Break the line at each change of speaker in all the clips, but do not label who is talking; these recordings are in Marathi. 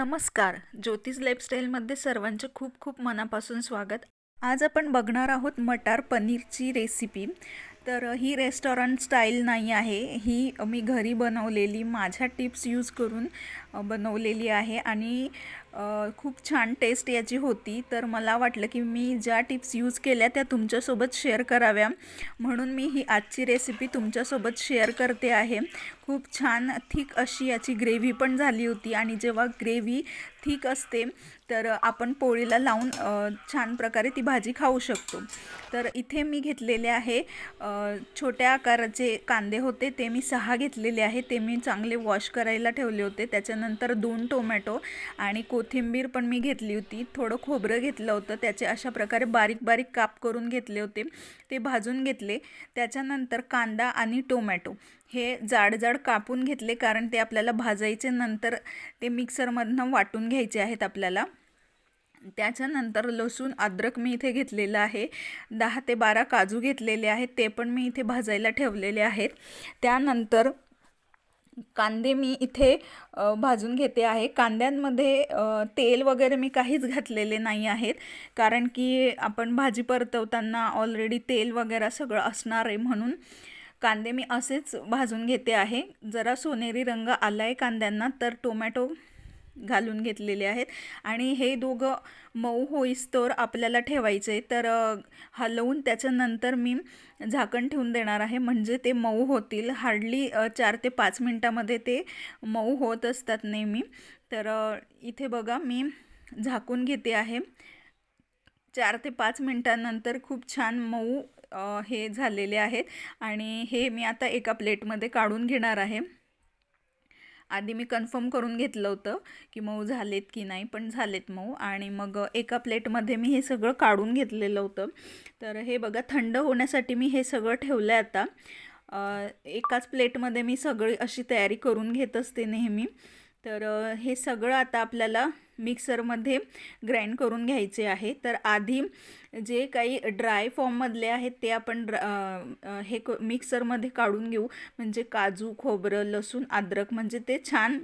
नमस्कार. ज्योतिष लाईफस्टाईलमध्ये सर्वांचं खूप खूप मनापासून स्वागत. आज आपण बघणार आहोत मटार पनीरची रेसिपी तर ही रेस्टॉरंट स्टाईल नाही आहे. ही मी घरी बनवलेली माझ्या टिप्स यूज करून बनवलेली आहे. आणि खूप छान टेस्ट याची होती. तर मला वाटलं की मी ज्या टिप्स यूज केल्या त्या तुमच्यासोबत शेअर कराव्या. म्हणून मी ही आजची रेसिपी तुमच्यासोबत शेअर करते आहे. खूप छान थिक अशी याची ग्रेव्ही पण झाली होती. आणि जेव्हा ग्रेव्ही थिक असते तर आपण पोळीला लावून छान प्रकारे ती भाजी खाऊ शकतो. तर इथे मी घेतलेले आहे छोट्या आकाराचे कांदे होते. ते मी सहा घेतलेले आहे. ते मी चांगले वॉश करायला ठेवले होते. त्याच्यानंतर दोन टोमॅटो आणि को कोथिंबीर पण मी घेतली होती. थोडं खोबरं घेतलं होतं. त्याचे अशा प्रकारे बारीक बारीक काप करून घेतले होते. ते भाजून घेतले. त्याच्यानंतर कांदा आणि टोमॅटो हे जाड जाड कापून घेतले कारण ते आपल्याला भाजायचे नंतर ते मिक्सरमधनं वाटून घ्यायचे आहेत आपल्याला. त्याच्यानंतर लसूण अद्रक मी इथे घेतलेलं आहे. दहा ते बारा काजू घेतलेले आहेत. ते पण मी इथे भाजायला ठेवलेले आहेत. त्यानंतर कांदे मी इथे भाजून घेते आहे. कांद्यांमध्ये तेल वगैरे मी काहीच घातलेले नाही आहेत. कारण की आपण भाजी परतवताना ऑलरेडी तेल वगैरे सगळं असणार आहे म्हणून कांदे मी असेच भाजून घेते आहे. जरा सोनेरी रंग आला आहे कांद्यांना तर टोमॅटो घालून घेतलेले आहेत. आणि हे दोघं मऊ होईस्तोवर आपल्याला ठेवायचे तर हलवून त्याच्यानंतर मी झाकण ठेवून देणार आहे. म्हणजे ते मऊ होतील. हार्डली चार ते पाच मिनटामध्ये ते मऊ होत असतात नेहमी. तर इथे बघा मी झाकून घेते आहे. चार ते पाच मिनटानंतर खूप छान मऊ हे झालेले आहेत. आणि हे मी आता एका प्लेटमध्ये काढून घेणार आहे. आधी मी कन्फर्म करून घेतलं होतं की मऊ झालेत की नाही पण झालेत मऊ. आणि मग एका प्लेटमध्ये मी हे सगळं काढून घेतलेलं होतं. तर हे बघा थंड होण्यासाठी मी हे सगळं ठेवलं आहे आता एकाच प्लेटमध्ये मी सगळी अशी तयारी करून घेत असते नेहमी. तर हे सगळं आता आपल्याला मिक्सरमध्ये ग्राइंड करून घ्यायचे आहे. तर आधी जे काही ड्राय फॉर्ममधले आहेत ते आपण हे क मिक्सरमध्ये काढून घेऊ. म्हणजे काजू खोबरं लसूण अद्रक म्हणजे ते छान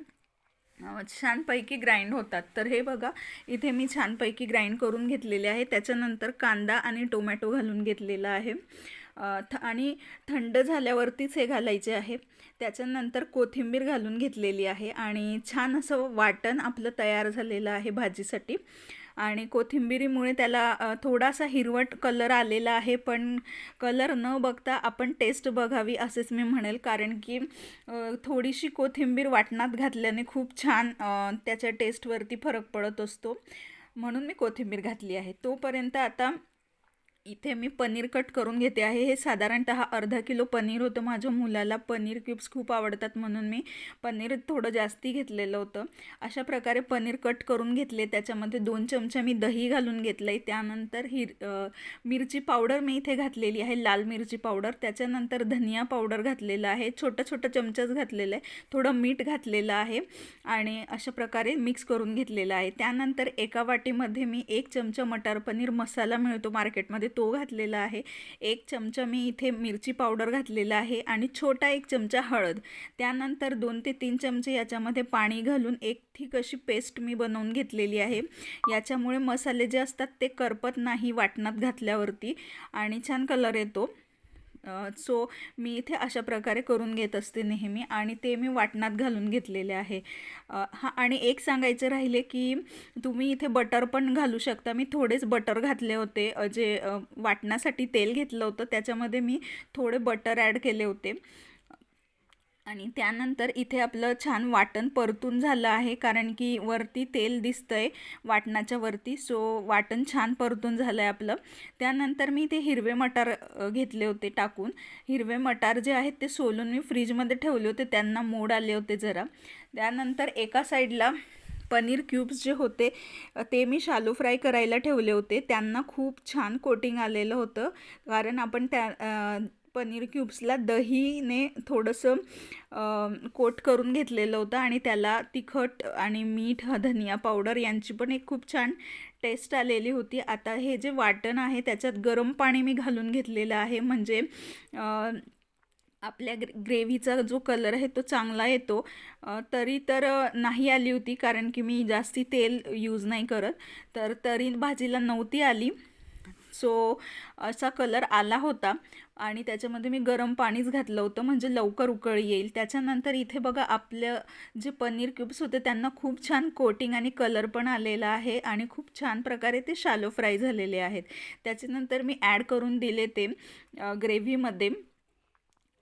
छानपैकी ग्राइंड होतात. तर हे बघा इथे मी छानपैकी ग्राइंड करून घेतलेले आहे. त्याच्यानंतर कांदा आणि टोमॅटो घालून घेतलेला आहे. थ आणि थंड झाल्यावरतीच हे घालायचे आहे. त्याच्यानंतर कोथिंबीर घालून घेतलेली आहे आणि छान असं वाटण आपलं तयार झालेलं आहे भाजीसाठी. आणि कोथिंबिरीमुळे त्याला थोडासा हिरवट कलर आलेला आहे पण कलर न बघता आपण टेस्ट बघावी असेच मी म्हणेल. कारण की थोडीशी कोथिंबीर वाटणात घातल्याने खूप छान त्याच्या टेस्टवरती फरक पडत असतो. म्हणून मी कोथिंबीर घातली आहे. तोपर्यंत आता इथे मी पनीर कट करून घेते आहे. हे साधारणतः अर्धा किलो पनीर होतं. माझ्या मुलाला पनीर क्यूब्स खूप आवडतात म्हणून मी पनीर थोडं जास्ती घेतलेलं होतं. अशा प्रकारे पनीर कट करून घेतले. त्याच्यामध्ये दोन चमचे मी दही घालून घेतलं आहे त्यानंतर हिर मिरची पावडर मी इथे घातलेली आहे. लाल मिरची पावडर. त्याच्यानंतर धनिया पावडर घातलेला आहे. छोटं छोटं चमचाच घातलेलं आहे. थोडं मीठ घातलेलं आहे आणि अशा प्रकारे मिक्स करून घेतलेलं आहे. त्यानंतर एका वाटीमध्ये मी एक चमचा मटार पनीर मसाला मिळतो मार्केटमध्ये. तो घातलेला आहे. एक चमचा मी इथे मिरची पावडर घातलेला आहे आणि छोटा एक चमचा हळद. त्यानंतर दोन ते तीन चमचे याच्यामध्ये पाणी घालून एक ठीक अशी पेस्ट मी बनवून घेतलेली आहे. याच्यामुळे मसाले जे असतात ते करपत नाही वाटणात घातल्यावरती आणि छान कलर येतो. सो मी इथे अशा प्रकारे करून घेत असते नेहमी आणि ते मी वाटणात घालून घेतलेले आहे. हां हा आणि एक सांगायचं राहिले की तुम्ही इथे बटर पण घालू शकता. मी थोडेच बटर घातले होते. जे वाटण्यासाठी तेल घेतलं होतं. त्याच्यामध्ये मी थोडे बटर ॲड केले होते. आणि त्यानंतर इथे आपलं छान वाटण परतून झालं आहे कारण की वरती तेल दिसतंय वाटणाच्या वरती. सो वाटण छान परतून झालं आहे आपलं. त्यानंतर मी इथे हिरवे मटार घेतले होते टाकून. हिरवे मटार जे आहेत ते सोलून मी फ्रीजमध्ये ठेवले होते. त्यांना मोड आले होते जरा. त्यानंतर एका साईडला पनीर क्यूब्स जे होते ते मी शालो फ्राय करायला ठेवले होते. त्यांना खूप छान कोटिंग आलेलं होतं. कारण आपण त्या पनीर क्यूब्सला दहीने थोडंसं कोट करून घेतलेलं होतं आणि त्याला तिखट आणि मीठ धनिया पावडर यांची पण एक खूप छान टेस्ट आलेली होती. आता हे जे वाटण आहे त्याच्यात गरम पाणी मी घालून घेतलेलं आहे. म्हणजे आपल्या ग्रे ग्रेव्हीचा जो कलर आहे तो चांगला येतो. तरी तर नाही आली होती कारण की मी जास्ती तेल यूज नाही करत. तर तरी भाजीला नव्हती आली. सो असा कलर आला होता. आणि त्याच्यामध्ये मी गरम पाणीच घातलं होतं म्हणजे लवकर उकळी येईल. त्याच्यानंतर इथे बघा आपलं जे पनीर क्यूब्स होते त्यांना खूप छान कोटिंग आणि कलर पण आलेला आहे आणि खूप छान प्रकारे ते शालो फ्राय झालेले आहेत. त्याच्यानंतर मी ॲड करून दिले ते ग्रेव्हीमध्ये.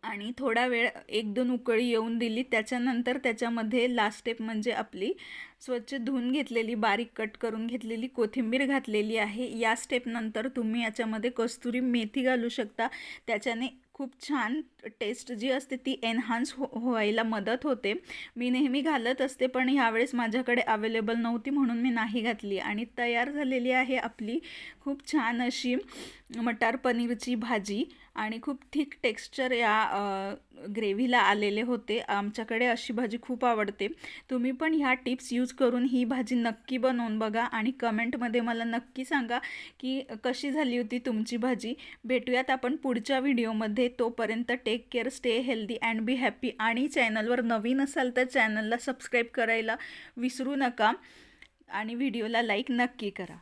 आणि थोडा वेळ एक दोन उकळी येऊन दिली. त्याच्यानंतर त्याच्यामध्ये लास्ट स्टेप म्हणजे आपली स्वच्छ धुवून घेतलेली बारीक कट करून घेतलेली कोथिंबीर घातलेली आहे. या स्टेपनंतर तुम्ही याच्यामध्ये कस्तुरी मेथी घालू शकता. त्याच्याने खूप छान टेस्ट जी असते ती एनहान्स हो व्हायला मदत होते. मी नेहमी घालत असते पण ह्यावेळेस माझ्याकडे अवेलेबल नव्हती म्हणून मी नाही घातली. आणि तयार झालेली आहे आपली खूप छान अशी मटार पनीरची भाजी. आणि खूप थिक टेक्स्चर या ग्रेव्हीला आलेले होते. आमच्याकडे अशी भाजी खूप आवडते. तुम्ही पण ह्या टिप्स यूज करून ही भाजी नक्की बनवून बघा आणि कमेंटमध्ये मला नक्की सांगा की कशी झाली होती तुमची भाजी. भेटूयात आपण पुढच्या व्हिडिओमध्ये तोपर्यंत take care stay healthy and be happy आणि चॅनलवर नवीन असाल तर चॅनलला सबस्क्राईब करायला विसरू नका. आणि व्हिडिओला लाईक नक्की करा.